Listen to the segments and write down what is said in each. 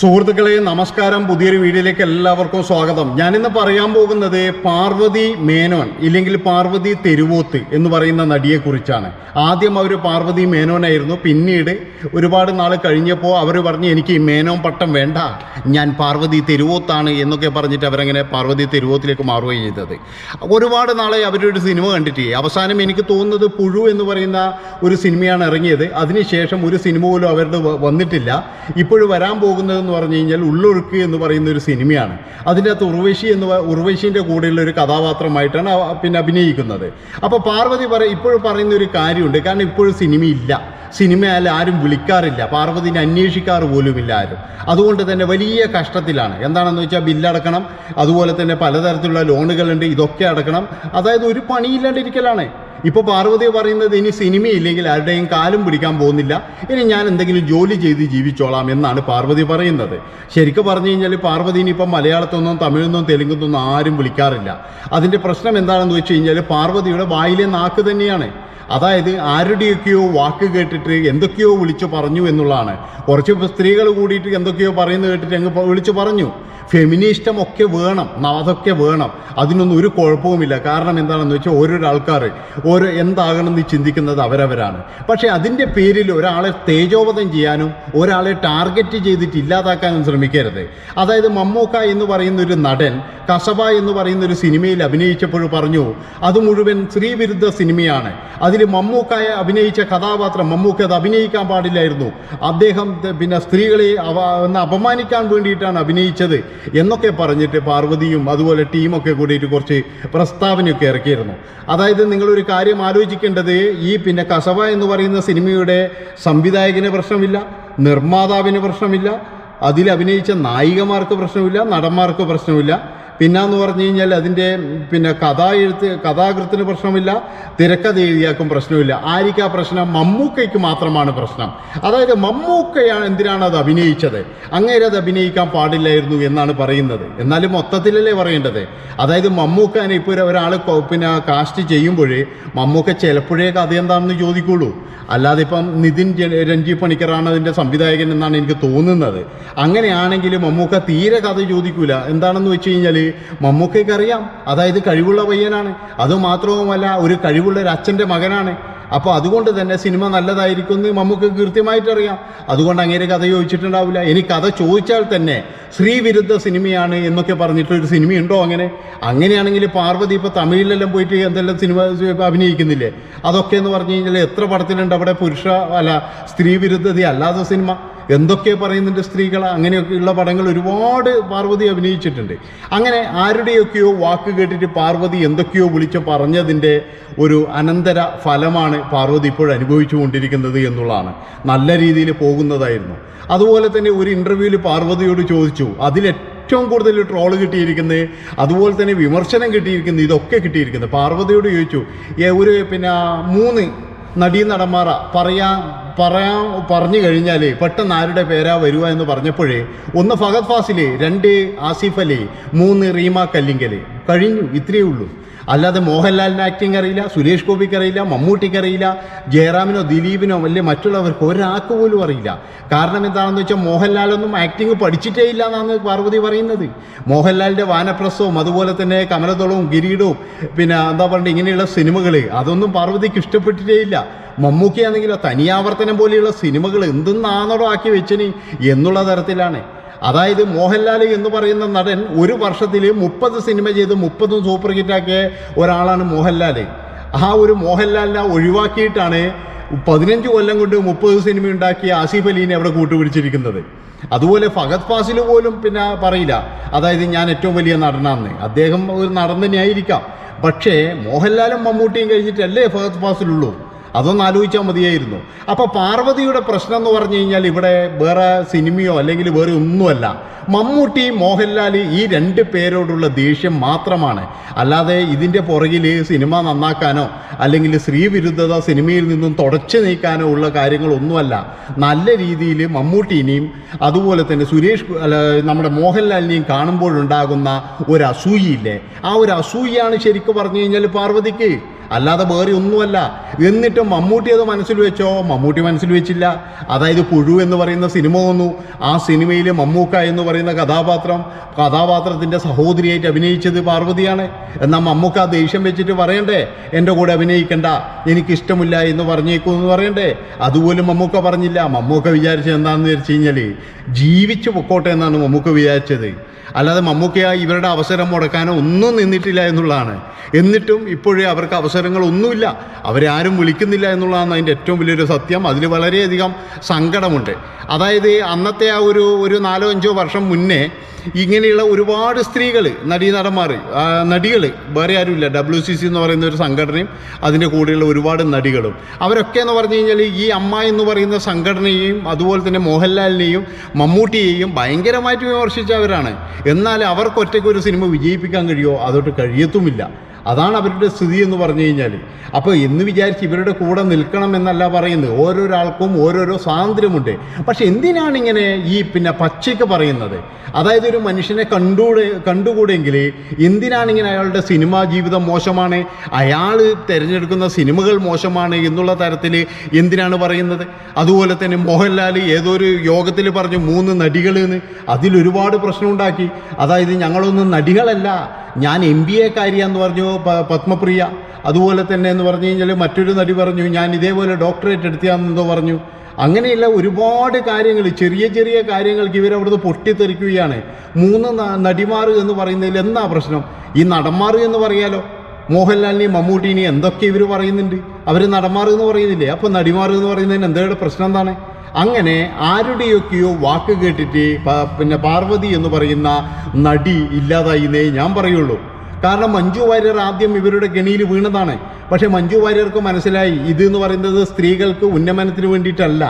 സുഹൃത്തുക്കളെ നമസ്കാരം. പുതിയൊരു വീഡിയോയിലേക്ക് എല്ലാവർക്കും സ്വാഗതം. ഞാനിന്ന് പറയാൻ പോകുന്നത് പാർവതി മേനോൻ ഇല്ലെങ്കിൽ പാർവതി തെരുവോത്ത് എന്ന് പറയുന്ന നടിയെക്കുറിച്ചാണ് ആദ്യം അവർ പാർവതി മേനോനായിരുന്നു. പിന്നീട് ഒരുപാട് നാൾ കഴിഞ്ഞപ്പോൾ അവർ പറഞ്ഞു എനിക്ക് മേനോൻ പട്ടം വേണ്ട. ഞാൻ പാർവതി തെരുവോത്താണ് എന്നൊക്കെ പറഞ്ഞിട്ട് അവരങ്ങനെ പാർവതി തെരുവോത്തിലേക്ക് മാറുകയും ചെയ്തത്. ഒരുപാട് നാളെ അവരൊരു സിനിമ കണ്ടിട്ട്. അവസാനം എനിക്ക് തോന്നുന്നത് പുഴു എന്ന് പറയുന്ന ഒരു സിനിമയാണ് ഇറങ്ങിയത്. അതിനുശേഷം ഒരു സിനിമ പോലും അവരുടെ വന്നിട്ടില്ല. ഇപ്പോഴും വരാൻ പോകുന്നതെന്ന് പറഞ്ഞു കഴിഞ്ഞാൽ ഉള്ളൊഴുക്ക് എന്ന് പറയുന്ന ഒരു സിനിമയാണ്. അതിന്റെ അകത്ത് ഉർവശി എന്ന് ഉർവശീന്റെ കൂടെയുള്ള ഒരു കഥാപാത്രമായിട്ടാണ് പിന്നെ അഭിനയിക്കുന്നത്. അപ്പോൾ പാർവതി പറ ഇപ്പോഴും പറയുന്ന ഒരു കാര്യമുണ്ട്. കാരണം ഇപ്പോഴും സിനിമയില്ല. സിനിമയാൽ ആരും വിളിക്കാറില്ല. പാർവതിനെ അന്വേഷിക്കാറ് പോലുമില്ല ആരും. അതുകൊണ്ട് തന്നെ വലിയ കഷ്ടത്തിലാണ്. എന്താണെന്ന് വെച്ചാൽ ബില്ലടക്കണം. അതുപോലെ തന്നെ പലതരത്തിലുള്ള ലോണുകളുണ്ട്. ഇതൊക്കെ അടക്കണം. അതായത് ഒരു പണിയില്ലാണ്ടിരിക്കലാണ്. ഇപ്പോൾ പാർവതി പറയുന്നത് ഇനി സിനിമയില്ലെങ്കിൽ ആരുടെയും കാലും പിടിക്കാൻ പോകുന്നില്ല. ഇനി ഞാൻ എന്തെങ്കിലും ജോലി ചെയ്ത് ജീവിച്ചോളാം എന്നാണ് പാർവതി പറയുന്നത്. ശരിക്കും പറഞ്ഞു കഴിഞ്ഞാൽ പാർവതി ഇപ്പം മലയാളത്തൊന്നും തമിഴൊന്നും തെലുങ്കൊന്നും ആരും വിളിക്കാറില്ല. അതിന്റെ പ്രശ്നം എന്താണെന്ന് വെച്ച് കഴിഞ്ഞാൽ പാർവതിയുടെ വായിലെ നാക്ക് തന്നെയാണ്. അതായത് ആരുടെയൊക്കെയോ വാക്ക് കേട്ടിട്ട് എന്തൊക്കെയോ വിളിച്ചു പറഞ്ഞു എന്നുള്ളതാണ്. കുറച്ച് സ്ത്രീകൾ കൂടിയിട്ട് എന്തൊക്കെയോ പറയുന്നത് കേട്ടിട്ട് അങ്ങ് വിളിച്ചു പറഞ്ഞു. ഫെമിനിസ്റ്റം ഒക്കെ വേണം അതൊക്കെ വേണം. അതിനൊന്നും ഒരു കുഴപ്പവുമില്ല. കാരണം എന്താണെന്ന് വെച്ചാൽ ഓരോരോ ആൾക്കാർ ഓരോ എന്താകണമെന്ന് ചിന്തിക്കുന്നത് അവരവരാണ്. പക്ഷേ അതിന്റെ പേരിൽ ഒരാളെ തേജോവധം ചെയ്യാനും ഒരാളെ ടാർഗറ്റ് ചെയ്തിട്ട് ഇല്ലാതാക്കാനും ശ്രമിക്കരുത്. അതായത് മമ്മൂക്ക എന്ന് പറയുന്ന ഒരു നടൻ കസബ എന്ന് പറയുന്ന ഒരു സിനിമയിൽ അഭിനയിച്ചപ്പോൾ പറഞ്ഞു അത് മുഴുവൻ സ്ത്രീവിരുദ്ധ സിനിമയാണ്. അതിൽ മമ്മൂക്കായ അഭിനയിച്ച കഥാപാത്രം മമ്മൂക്ക അത് അഭിനയിക്കാൻ പാടില്ലായിരുന്നു. അദ്ദേഹം പിന്നെ സ്ത്രീകളെ അവ അപമാനിക്കാൻ വേണ്ടിയിട്ടാണ് അഭിനയിച്ചത്. എന്നൊക്കെ പറഞ്ഞിട്ട് പാർവതിയും അതുപോലെ ടീമൊക്കെ കൂടിയിട്ട് കുറച്ച് പ്രസ്താവനയൊക്കെ ഇറക്കിയിരുന്നു. അതായത് നിങ്ങളൊരു കാര്യം ആലോചിക്കേണ്ടത് ഈ പിന്നെ കസവ എന്ന് പറയുന്ന സിനിമയുടെ സംവിധായകന് പ്രശ്നമില്ല നിർമ്മാതാവിന് പ്രശ്നമില്ല അതിൽ അഭിനയിച്ച നായികമാർക്ക് പ്രശ്നമില്ല നടന്മാർക്ക് പ്രശ്നമില്ല. പിന്നെന്ന് പറഞ്ഞു കഴിഞ്ഞാൽ അതിന്റെ പിന്നെ കഥ എഴുത്ത് കഥാകൃത്തിന് പ്രശ്നമില്ല തിരക്കഥ എഴുതിയാക്കും പ്രശ്നമില്ല. ആരിക്കാ പ്രശ്നം? മമ്മൂക്കയ്ക്ക് മാത്രമാണ് പ്രശ്നം. അതായത് മമ്മൂക്കയാണ് എന്തിനാണ് അത് അഭിനയിച്ചത്? അങ്ങേരെ അത് അഭിനയിക്കാൻ പാടില്ലായിരുന്നു എന്നാണ് പറയുന്നത്. എന്നാലും മൊത്തത്തിലല്ലേ പറയേണ്ടത്? അതായത് മമ്മൂക്കനെ ഇപ്പോൾ ഒരാൾ പിന്നെ കാസ്റ്റ് ചെയ്യുമ്പോഴേ മമ്മൂക്ക ചിലപ്പോഴേ കഥ എന്താണെന്ന് ചോദിക്കുള്ളൂ. അല്ലാതെ ഇപ്പം നിതിൻ രഞ്ജി പണിക്കറാണ് അതിന്റെ സംവിധായകൻ എന്നാണ് എനിക്ക് തോന്നുന്നത്. അങ്ങനെയാണെങ്കിൽ മമ്മൂക്ക തീരെ കഥ ചോദിക്കൂല. എന്താണെന്ന് വെച്ച് കഴിഞ്ഞാൽ മമ്മൂക്കയ്ക്ക് അറിയാം അതായത് കഴിവുള്ള പയ്യനാണ്. അതുമാത്രവുമല്ല ഒരു കഴിവുള്ള ഒരു അച്ഛന്റെ മകനാണ്. അപ്പോൾ അതുകൊണ്ട് തന്നെ സിനിമ നല്ലതായിരിക്കും എന്ന് നമുക്ക് കൃത്യമായിട്ട് അറിയാം അതുകൊണ്ട് അങ്ങനെ കഥ ചോദിച്ചിട്ടുണ്ടാവില്ല. ഇനി കഥ ചോദിച്ചാൽ തന്നെ സ്ത്രീവിരുദ്ധ സിനിമയാണ് എന്നൊക്കെ പറഞ്ഞിട്ട് ഒരു സിനിമയുണ്ടോ അങ്ങനെ? അങ്ങനെയാണെങ്കിൽ പാർവതി ഇപ്പോൾ തമിഴിലെല്ലാം പോയിട്ട് എന്തെല്ലാം സിനിമ അഭിനയിക്കുന്നില്ലേ? അതൊക്കെ എന്ന് പറഞ്ഞു കഴിഞ്ഞാൽ എത്ര പടത്തിലുണ്ട് അവിടെ പുരുഷ അല്ല സ്ത്രീവിരുദ്ധത അല്ലാത്ത സിനിമ. എന്തൊക്കെ പറയുന്നുണ്ട് സ്ത്രീകൾ അങ്ങനെയൊക്കെയുള്ള പടങ്ങൾ ഒരുപാട് പാർവതി അഭിനയിച്ചിട്ടുണ്ട്. അങ്ങനെ ആരുടെയൊക്കെയോ വാക്ക് കേട്ടിട്ട് പാർവതി എന്തൊക്കെയോ വിളിച്ച് പറഞ്ഞതിന്റെ ഒരു അനന്തര ഫലമാണ് പാർവതി ഇപ്പോൾ അനുഭവിച്ചുകൊണ്ടിരിക്കുന്നത് എന്നുള്ളതാണ്. നല്ല രീതിയിൽ പോകുന്നതായിരുന്നു. അതുപോലെ തന്നെ ഒരു ഇന്റർവ്യൂവിൽ പാർവതിയോട് ചോദിച്ചു അതിൽ ഏറ്റവും കൂടുതൽ ട്രോൾ കിട്ടിയിരിക്കുന്നത്? അതുപോലെ തന്നെ വിമർശനം കിട്ടിയിരിക്കുന്നത് ഇതൊക്കെ കിട്ടിയിരിക്കുന്നത്. പാർവതിയോട് ചോദിച്ചു "ഏ, ഒരു പിന്നെ മൂന്ന് നടീ നടന്മാറ പറയാൻ പറയാൻ പറഞ്ഞു കഴിഞ്ഞാൽ പെട്ടെന്ന് ആരുടെ പേരാ വരിക എന്ന് പറഞ്ഞപ്പോഴേ ഒന്ന് ഫഹദ് ഫാസിലി രണ്ട് ആസിഫ് അലി മൂന്ന് റീമ കല്ലിങ്കൽ കഴിഞ്ഞു ഇത്രയേ ഉള്ളൂ. അല്ലാതെ മോഹൻലാലിന് ആക്ടിങ് അറിയില്ല സുരേഷ് ഗോപിക്ക് അറിയില്ല മമ്മൂട്ടിക്ക് അറിയില്ല ജയറാമിനോ ദിലീപിനോ അല്ലെ മറ്റുള്ളവർക്ക് ഒരാൾക്ക് പോലും അറിയില്ല. കാരണം എന്താണെന്ന് വെച്ചാൽ മോഹൻലാലൊന്നും ആക്ടിങ് പഠിച്ചിട്ടേ ഇല്ല എന്നാണ് പാർവതി പറയുന്നത്. മോഹൻലാലിന്റെ വാനപ്രസവും അതുപോലെ തന്നെ കമലത്തോളവും കിരീടവും പിന്നെ എന്താ പറയുക ഇങ്ങനെയുള്ള സിനിമകൾ അതൊന്നും പാർവതിക്ക് ഇഷ്ടപ്പെട്ടിട്ടേ ഇല്ല. മമ്മൂക്കയാണെങ്കിലോ തനിയാവർത്തനം പോലെയുള്ള സിനിമകൾ എന്തെന്നാണോ ആക്കി വെച്ചിന് എന്നുള്ള തരത്തിലാണ്. അതായത് മോഹൻലാൽ എന്ന് പറയുന്ന നടൻ ഒരു വർഷത്തിൽ മുപ്പത് സിനിമ ചെയ്ത് മുപ്പതും സൂപ്പർ ഹിറ്റാക്കിയ ഒരാളാണ് മോഹൻലാൽ ആ ഒരു മോഹൻലാലിനെ ഒഴിവാക്കിയിട്ടാണ് പതിനഞ്ച് കൊല്ലം കൊണ്ട് മുപ്പത് സിനിമ ഉണ്ടാക്കിയ ആസിഫ് അലീനെ അവിടെ കൂട്ടുപിടിച്ചിരിക്കുന്നത്. അതുപോലെ ഫഹദ് ഫാസിൽ പോലും പിന്നെ പറയില്ല. അതായത് ഞാൻ ഏറ്റവും വലിയ നടനാണെന്ന് അദ്ദേഹം ഒരു നടൻ തന്നെയായിരിക്കാം. പക്ഷേ മോഹൻലാലും മമ്മൂട്ടിയും കഴിഞ്ഞിട്ടല്ലേ ഫഹദ് ഫാസിലുള്ളൂ? അതൊന്ന് ആലോചിച്ചാൽ മതിയായിരുന്നു. അപ്പോൾ പാർവതിയുടെ പ്രശ്നം എന്ന് പറഞ്ഞു കഴിഞ്ഞാൽ ഇവിടെ വേറെ സിനിമയോ അല്ലെങ്കിൽ വേറെ ഒന്നുമല്ല. മമ്മൂട്ടി മോഹൻലാൽ ഈ രണ്ട് പേരോടുള്ള ദേഷ്യം മാത്രമാണ്. അല്ലാതെ ഇതിന്റെ പുറകിൽ സിനിമ നന്നാക്കാനോ അല്ലെങ്കിൽ സ്ത്രീവിരുദ്ധത സിനിമയിൽ നിന്നും തുടച്ചു നീക്കാനോ ഉള്ള കാര്യങ്ങളൊന്നുമല്ല. നല്ല രീതിയിൽ മമ്മൂട്ടിനെയും അതുപോലെ തന്നെ സുരേഷ് നമ്മുടെ മോഹൻലാലിനെയും കാണുമ്പോഴുണ്ടാകുന്ന ഒരു അസൂയില്ലേ ആ ഒരു അസൂയാണ് ശരിക്കും പറഞ്ഞു കഴിഞ്ഞാൽ പാർവതിക്ക്. അല്ലാതെ വേറെ ഒന്നുമല്ല. എന്നിട്ടും മമ്മൂട്ടി അത് മനസ്സിൽ വെച്ചോ? മമ്മൂട്ടി മനസ്സിൽ വെച്ചില്ല. അതായത് പുഴു എന്ന് പറയുന്ന സിനിമ വന്നു. ആ സിനിമയിൽ മമ്മൂക്ക എന്ന് പറയുന്ന കഥാപാത്രം കഥാപാത്രത്തിന്റെ സഹോദരിയായിട്ട് അഭിനയിച്ചത് പാർവതിയാണ്. എന്നാൽ മമ്മൂക്ക ദേഷ്യം വെച്ചിട്ട് പറയണ്ടേ? എന്റെ കൂടെ അഭിനയിക്കണ്ട. എനിക്കിഷ്ടമില്ല എന്ന് പറഞ്ഞേക്കൂ എന്ന് പറയണ്ടേ? അതുപോലും മമ്മൂക്ക പറഞ്ഞില്ല. മമ്മൂക്ക വിചാരിച്ചത് എന്താണെന്ന് വെച്ച് കഴിഞ്ഞാൽ ജീവിച്ചു പൊക്കോട്ടെ എന്നാണ് മമ്മൂക്ക വിചാരിച്ചത്. അല്ലാതെ മമ്മൂക്കയായി ഇവരുടെ അവസരം മുടക്കാനോ ഒന്നും നിന്നിട്ടില്ല എന്നുള്ളതാണ്. എന്നിട്ടും ഇപ്പോഴേ അവർക്ക് അവസരങ്ങളൊന്നുമില്ല. അവരെ ആരും വിളിക്കുന്നില്ല എന്നുള്ളതാണ് അതിന്റെ ഏറ്റവും വലിയൊരു സത്യം. അതിൽ വളരെയധികം സങ്കടമുണ്ട്. അതായത് അന്നത്തെ ആ ഒരു ഒരു നാലോ അഞ്ചോ വർഷം മുന്നേ ഇങ്ങനെയുള്ള ഒരുപാട് സ്ത്രീകൾ നടീനടന്മാർ നടികൾ വേറെ ആരുമില്ല. ഡബ്ല്യു സി സി എന്ന് പറയുന്ന ഒരു സംഘടനയും അതിന്റെ കൂടെയുള്ള ഒരുപാട് നടികളും. അവരൊക്കെ എന്ന് പറഞ്ഞു കഴിഞ്ഞാൽ ഈ അമ്മ എന്ന് പറയുന്ന സംഘടനയെയും അതുപോലെ തന്നെ മോഹൻലാലിനെയും മമ്മൂട്ടിയെയും ഭയങ്കരമായിട്ട് വിമർശിച്ചവരാണ്. എന്നാൽ അവർക്ക് ഒറ്റയ്ക്ക് ഒരു സിനിമ വിജയിപ്പിക്കാൻ കഴിയുമോ? അതോട്ട് കഴിയത്തുമില്ല. അതാണ് അവരുടെ സ്ഥിതി എന്ന് പറഞ്ഞു കഴിഞ്ഞാൽ. അപ്പോൾ എന്ന് വിചാരിച്ച് ഇവരുടെ കൂടെ നിൽക്കണം എന്നല്ല പറയുന്നത്. ഓരോരാൾക്കും ഓരോരോ സ്വാതന്ത്ര്യമുണ്ട്. പക്ഷെ എന്തിനാണ് ഇങ്ങനെ ഈ പിന്നെ പച്ചയ്ക്ക് പറയുന്നത്? അതായത് ഒരു മനുഷ്യനെ കണ്ടുകൂടെ കണ്ടുകൂടെങ്കിൽ എന്തിനാണ് ഇങ്ങനെ അയാളുടെ സിനിമാ ജീവിതം മോശമാണ്? അയാൾ തിരഞ്ഞെടുക്കുന്ന സിനിമകൾ മോശമാണ് എന്നുള്ള തരത്തിൽ എന്തിനാണ് പറയുന്നത്? അതുപോലെ തന്നെ മോഹൻലാൽ ഏതൊരു യോഗത്തിൽ പറഞ്ഞു മൂന്ന് നടികൾ എന്ന്. അതിലൊരുപാട് പ്രശ്നമുണ്ടാക്കി. അതായത് ഞങ്ങളൊന്നും നടികളല്ല. ഞാൻ എം ബി എക്കാരിയാന്ന് പറഞ്ഞു. പത്മപ്രിയ. അതുപോലെ തന്നെ എന്ന് പറഞ്ഞു കഴിഞ്ഞാൽ മറ്റൊരു നടി പറഞ്ഞു ഞാൻ ഇതേപോലെ ഡോക്ടറേറ്റ് എടുത്തിയാണെന്നോ പറഞ്ഞു. അങ്ങനെയുള്ള ഒരുപാട് കാര്യങ്ങൾ ചെറിയ ചെറിയ കാര്യങ്ങൾക്ക് ഇവരവിടുന്ന് പൊട്ടിത്തെറിക്കുകയാണ്. മൂന്ന് നടിമാർ എന്ന് പറയുന്നതിൽ എന്താ പ്രശ്നം? ഈ നടന്മാർ എന്ന് പറയാലോ? മോഹൻലാലിനെയും മമ്മൂട്ടിനെയും എന്തൊക്കെ ഇവർ പറയുന്നുണ്ട്? അവർ നടന്മാർ എന്ന് പറയുന്നില്ലേ? അപ്പോൾ നടിമാർ എന്ന് പറയുന്നതിന് എന്തെങ്കിലും പ്രശ്നം എന്താണ്? അങ്ങനെ ആരുടെയൊക്കെയോ വാക്ക് കേട്ടിട്ട് പിന്നെ പാർവതി എന്ന് പറയുന്ന നടി ഇല്ലാതായിന്നേ ഞാൻ പറയുള്ളൂ. കാരണം മഞ്ജു വാര്യർ ആദ്യം ഇവരുടെ ഗണിയിൽ വീണതാണ്. പക്ഷേ മഞ്ജു വാര്യർക്ക് മനസ്സിലായി ഇത് എന്ന് പറയുന്നത് സ്ത്രീകൾക്ക് ഉന്നമനത്തിന് വേണ്ടിയിട്ടല്ല.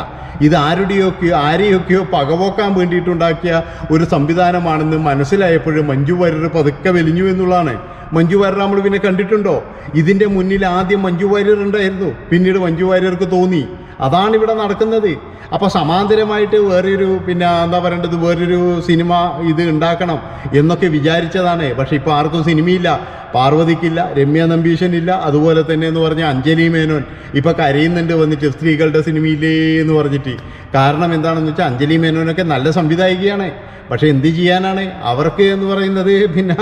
ഇത് ആരുടെയൊക്കെയോ ആരെയൊക്കെയോ പകവോക്കാൻ വേണ്ടിയിട്ടുണ്ടാക്കിയ ഒരു സംവിധാനമാണെന്ന് മനസ്സിലായപ്പോഴും മഞ്ജു വാര്യർ പതുക്കെ വലിഞ്ഞു എന്നുള്ളതാണ്. മഞ്ജു വാര്യർ നമ്മൾ പിന്നെ കണ്ടിട്ടുണ്ടോ? ഇതിന്റെ മുന്നിൽ ആദ്യം മഞ്ജു വാര്യർ ഉണ്ടായിരുന്നു. പിന്നീട് മഞ്ജു വാര്യർക്ക് തോന്നി. അതാണ് ഇവിടെ നടക്കുന്നത്. അപ്പോൾ സമാന്തരമായിട്ട് വേറൊരു പിന്നെ എന്താ പറയേണ്ടത്? വേറൊരു സിനിമ ഇത് ഉണ്ടാക്കണം എന്നൊക്കെ വിചാരിച്ചതാണ്. പക്ഷെ ഇപ്പോൾ ആർക്കും സിനിമയില്ല. പാർവതിക്കില്ല രമ്യ നമ്പീശനില്ല. അതുപോലെ തന്നെ എന്ന് പറഞ്ഞാൽ അഞ്ജലി മേനോൻ ഇപ്പോൾ കരയുന്നുണ്ട് വന്നിട്ട് സ്ത്രീകളുടെ സിനിമയില്ലേ എന്ന് പറഞ്ഞിട്ട്. കാരണം എന്താണെന്ന് വെച്ചാൽ അഞ്ജലി മേനോനൊക്കെ നല്ല സംവിധായികയാണ്. പക്ഷേ എന്ത് ചെയ്യാനാണ്? അവർക്ക് എന്ന് പറയുന്നത് പിന്നെ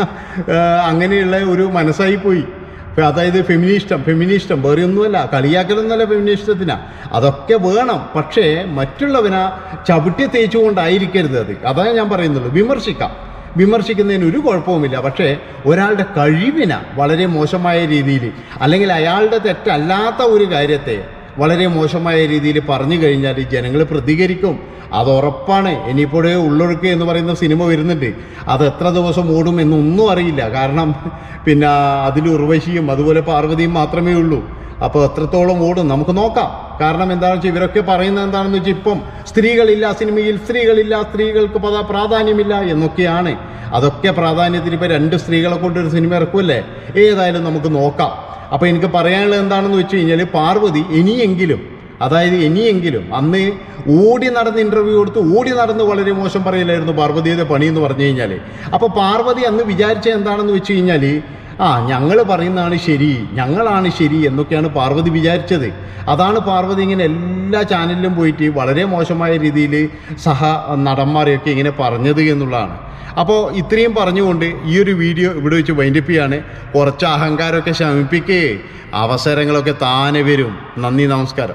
അങ്ങനെയുള്ള ഒരു മനസ്സായി പോയി. അതായത് ഫെമിനിഷ്ടം ഫെമിനിഷ്ടം വേറെ ഒന്നുമല്ല കളിയാക്കലൊന്നുമല്ല ഫെമിനിസ്റ്റത്തിനാ അതൊക്കെ വേണം. പക്ഷേ മറ്റുള്ളവനെ ചവിട്ടി തേച്ചുകൊണ്ടായിരിക്കരുത് അത്. അതാണ് ഞാൻ പറയുന്നുള്ളൂ വിമർശിക്കാം. വിമർശിക്കുന്നതിന് ഒരു കുഴപ്പവുമില്ല. പക്ഷേ ഒരാളുടെ കഴിവിനെ വളരെ മോശമായ രീതിയിൽ അല്ലെങ്കിൽ അയാളുടെ തെറ്റല്ലാത്ത ഒരു കാര്യത്തെ വളരെ മോശമായ രീതിയിൽ പറഞ്ഞു കഴിഞ്ഞാൽ ജനങ്ങൾ പ്രതികരിക്കും. അത് ഉറപ്പാണ്. ഇനിയിപ്പോഴേ ഉള്ളൊഴുക്ക് എന്ന് പറയുന്ന സിനിമ വരുന്നുണ്ട്. അത് എത്ര ദിവസം ഓടും എന്നൊന്നും അറിയില്ല. കാരണം പിന്നെ അതിൽ ഉർവശിയും അതുപോലെ പാർവതിയും മാത്രമേ ഉള്ളൂ. അപ്പോൾ എത്രത്തോളം ഓടും നമുക്ക് നോക്കാം. കാരണം എന്താണെന്ന് വെച്ചാൽ ഇവരൊക്കെ പറയുന്നത് എന്താണെന്ന് വെച്ചാൽ ഇപ്പം സ്ത്രീകളില്ല സിനിമയിൽ സ്ത്രീകളില്ല സ്ത്രീകൾക്ക് പദ പ്രാധാന്യമില്ല എന്നൊക്കെയാണ്. അതൊക്കെ പ്രാധാന്യത്തിന് ഇപ്പോൾ രണ്ട് സ്ത്രീകളെ കൊണ്ടൊരു സിനിമ ഇറക്കുമല്ലേ? ഏതായാലും നമുക്ക് നോക്കാം. അപ്പോൾ എനിക്ക് പറയാനുള്ളത് എന്താണെന്ന് വെച്ച് കഴിഞ്ഞാൽ പാർവതി ഇനിയെങ്കിലും അതായത് ഇനിയെങ്കിലും അന്ന് ഓടി നടന്ന് ഇന്റർവ്യൂ കൊടുത്ത് ഓടി നടന്ന് വളരെ മോശം പറയില്ലായിരുന്നു പാർവതിയുടെ പണി എന്ന് പറഞ്ഞു കഴിഞ്ഞാൽ അപ്പോൾ പാർവതി അന്ന് വിചാരിച്ച എന്താണെന്ന് വെച്ച് കഴിഞ്ഞാൽ ആ ഞങ്ങൾ പറയുന്നതാണ് ശരി ഞങ്ങളാണ് ശരി എന്നൊക്കെയാണ് പാർവതി വിചാരിച്ചത്. അതാണ് പാർവതി ഇങ്ങനെ എല്ലാ ചാനലിലും പോയിട്ട് വളരെ മോശമായ രീതിയിൽ സഹ നടന്മാരെയൊക്കെ ഇങ്ങനെ പറഞ്ഞത് എന്നുള്ളതാണ്. അപ്പോൾ ഇത്രയും പറഞ്ഞുകൊണ്ട് ഈ ഒരു വീഡിയോ ഇവിടെ വെച്ച് വൈൻഡപ്പ് ചെയ്യാണ് കുറച്ച് അഹങ്കാരമൊക്കെ ശമിപ്പിക്കേ. അവസരങ്ങളൊക്കെ താനെ വരും. നന്ദി നമസ്കാരം.